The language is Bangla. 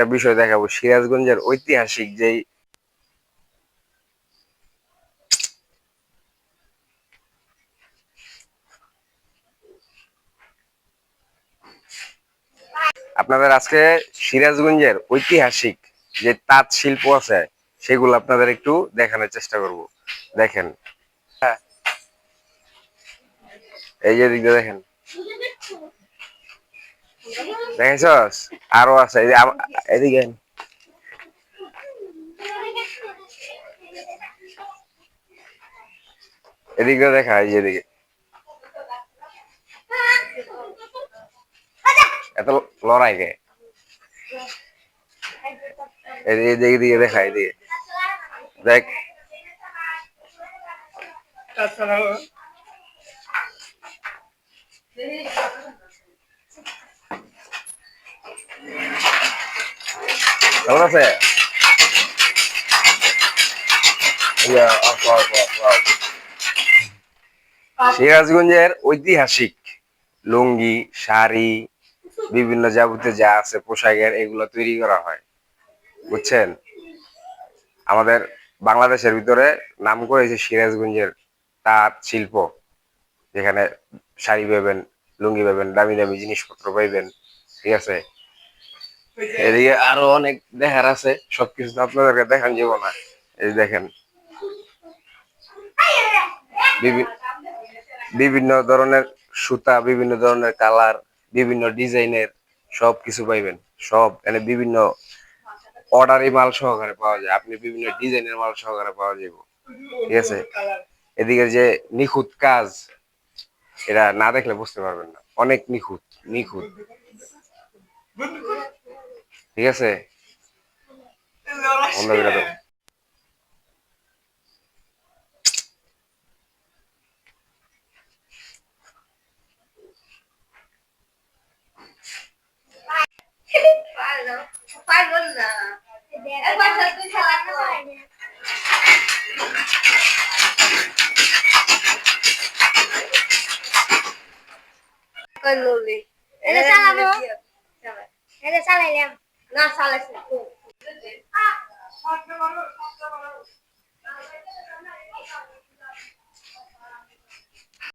একটা বিষয় দেখাবো, সিরাজগঞ্জের ঐতিহাসিক যেই আপনাদের আজকে সিরাজগঞ্জের ঐতিহাসিক যে তাঁত শিল্প আছে, সেগুলো আপনাদের একটু দেখানোর চেষ্টা করব দেখেন। এই যে দিকটা দেখেন দেখেছস আরও আছে এই যে আম- এদিকে আন। এদিকে দেখা এই যে এদিকে এত লড়াই কে এদিকে এদিকে এদিকে দেখা এদিকে দেখ কেমন আছে। সিরাজগঞ্জের ঐতিহাসিক লুঙ্গি শাড়ি বিভিন্ন যাবতীয় যা আছে পোশাকের এগুলো তৈরি করা হয়। বুঝছেন? আমাদের বাংলাদেশের ভিতরে নাম করেছে সিরাজগঞ্জের তাঁত শিল্প। যেখানে শাড়ি পাবেন লুঙ্গি পাবেন দামি দামি জিনিসপত্র পাইবেন ঠিক আছে? এদিকে আরও অনেক দেখার আছে, সবকিছু আপনাদেরকে দেখান যাব না। এই দেখেন বিভিন্ন ধরনের সুতা, বিভিন্ন ধরনের কালার, বিভিন্ন ডিজাইনের সব কিছু পাইবেন। সব এখানে বিভিন্ন অর্ডারি মাল সহকারে পাওয়া যায়। আপনি বিভিন্ন ডিজাইনের মাল সহকারে পাওয়া যাব ঠিক আছে? এদিকে যে নিখুঁত কাজ, এটা না দেখলে বুঝতে পারবেন না। অনেক নিখুঁত নিখুঁত। ঠিক আছে। পারল পারব না একবার তুই খেলা কর করলি এটা চালাবো। এটা চালাইলাম না না